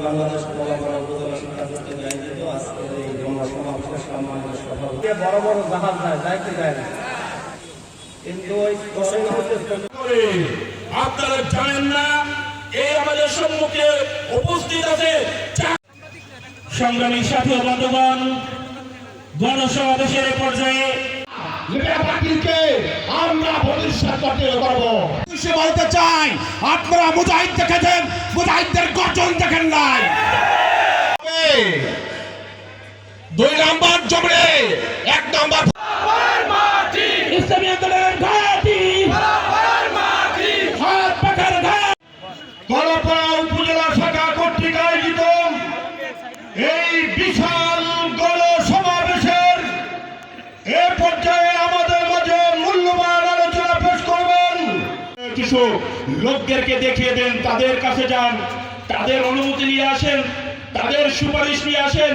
বাংলাদেশ কলাপাড়া উপজেলা শিক্ষা প্রতিষ্ঠান আয়োজিত আজকের এই গণসমাবেশের সম্মানিত সভাপতি। বড় বড় জাহাজ যায় যাইতে যায় না। কিন্তু ওই প্রসঙ্গ হচ্ছে করে আপনারা জানেন না এই আমাদের সম্মুখে উপস্থিত আছে সংগ্রামী সাথী ও বন্ধুগণ গণসমাবেশের পর্যায়ে আমরা ভবিষ্যৎ করব সে বলতে চাই আপনারা মুজাহিদ দেখেছেন, মুজাহিদদের গঠন দেখেন নাই। দুই নাম্বার জমরে এক নাম্বার কলাপাড়া উপজেলা শাখা কর্তৃক আয়োজিত এই কিছু লোকদেরকে দেখিয়ে দেন, তাদের কাছে যান, তাদের অনুমতি নিয়ে আসেন, তাদের সুপারিশ নিয়ে আসেন।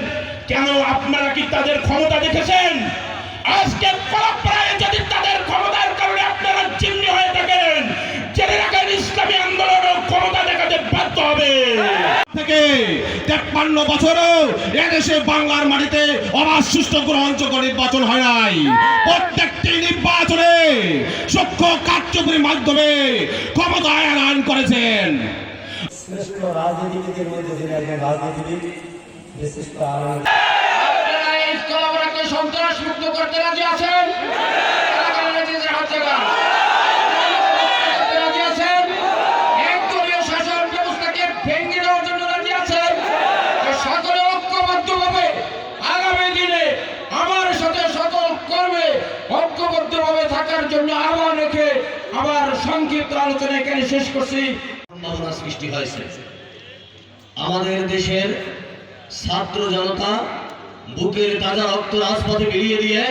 কেন আপনারা কি তাদের ক্ষমতা দেখেছেন? আজকে পরম্পরায় যদি তাদের ক্ষমতার কারণে আপনারা থেকে তেপ্পান্ন বছরও এদেশে বাংলার মাটিতে অবাধ সুষ্ঠু গ্রহণযোগ্য নির্বাচন হয় নাই। প্রত্যেকটি নির্বাচনে সূক্ষ্ম কার্যকরীর মাধ্যমে ক্ষমতায় আনয়ন করেছেন। শ্রেষ্ঠ রাজনীতিবিদের মধ্যে যিনি একজন রাজনীতিবিদ বিশিষ্ট আনন্দ আপনারা এই কলাবরাকে সন্ত্রাস মুক্ত করতে রাজি আছেন কারা কারা রাজি আছেন? হাত জাগান। করতে রাজি আছেন? একদলীয় শাসন ব্যবস্থাকে ভেঙে দেওয়ার জন্য রাজি আছেন? তো সকলে ঐক্যবদ্ধভাবে আগামী দিনে আমার সাথে সকল কর্মে ঐক্যবদ্ধভাবে থাকার জন্য আহ্বান রেখে আমার সংক্ষিপ্ত আলোচনা এখানে শেষ করছি। সম্ভাবনা সৃষ্টি হয়েছে। আমাদের দেশের ছাত্র জনতা বুকের তাজা রক্ত রাজপথে বেরিয়ে দিয়ে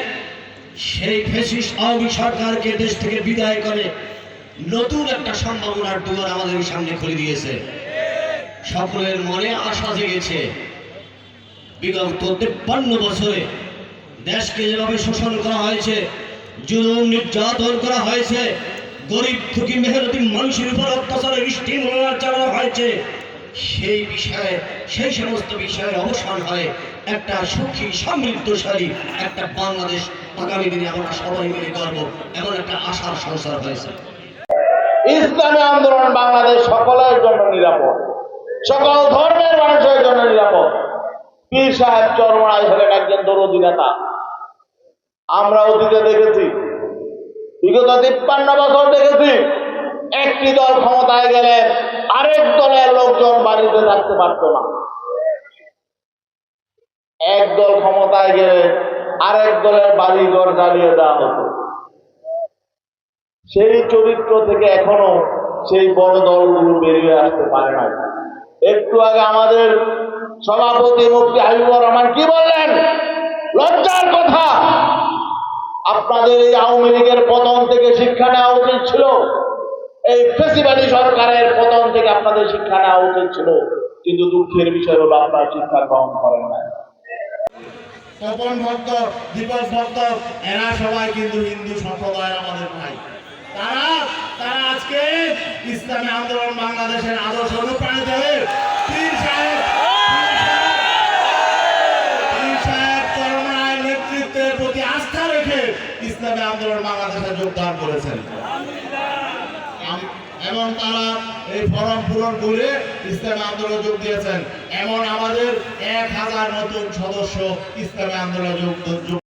সেই ফেসিস আওয়ামী সরকারকে দেশ থেকে বিদায় করে নতুন একটা সম্ভাবনার দুয়ার আমাদের সামনে খুলে দিয়েছে। সকলের মনে আশা জেগেছে, বিগত তেপ্পান্ন বছরে দেশকে যেভাবে শোষণ করা হয়েছে, জুলুম নির্যাতন করা হয়েছে গরিব দুঃখী মেহনতি মানুষের উপর অত্যাচারের স্টিমুলার চালানো হয়েছে। সেই বিষয়ে, সেই সমস্ত বিষয়ের অবসান হয় একটা সুখী, সমৃদ্ধশালী একটা বাংলাদেশ আগামী দিনে আমরা সবাই মিলে করব এমন একটা আশার সংসার হয়েছে। ইসলামী আন্দোলন বাংলাদেশ সকলের জন্য নিরাপদ। সকল ধর্মের মানুষের জন্য নিরাপদ। পীর সাহেব চরমরাই হলেন একজন দরদি নেতা। আমরা অতীতে দেখেছি বিগত তিপ্পান্ন বছর দেখেছি, একটি দল ক্ষমতায় গেলে আরেক দলের লোকজন বাড়িতে থাকতে পারতো না। এক দল ক্ষমতায় গেলে আরেক দলের বাড়ি ঘর জ্বালিয়ে দেওয়া হতো। সেই চরিত্র থেকে এখনও সেই বড় দলগুলো বেরিয়ে আসতে পারে না একটু আগে আমাদের সভাপতি মুফতি হাবিবুর রহমান কি বললেন? আপনাদের এই আওয়ামী লীগের পতন থেকে শিক্ষা নেওয়া উচিত ছিল। এই ফেসিবাদী সরকারের পতন থেকে আপনাদের শিক্ষা নেওয়া উচিত ছিল। কিন্তু দুঃখের বিষয় হলো, আপনারা শিক্ষা গ্রহণ করেন না তপন ভক্ত দীপক ভক্ত এরা সবাই কিন্তু হিন্দু সম্প্রদায়ের আমাদের ভাই। তারা তারা আজকে ইসলামী আন্দোলন বাংলাদেশের আদর্শ অনুপ্রাণিত হয়ে ইসলামী আন্দোলন বাংলাদেশে যোগদান করেছেন। এবং তারা এই ফরম পূরণ করে ইসলামী আন্দোলনে যোগ দিয়েছেন। এমন আমাদের এক হাজার নতুন সদস্য ইসলামী আন্দোলনে যোগ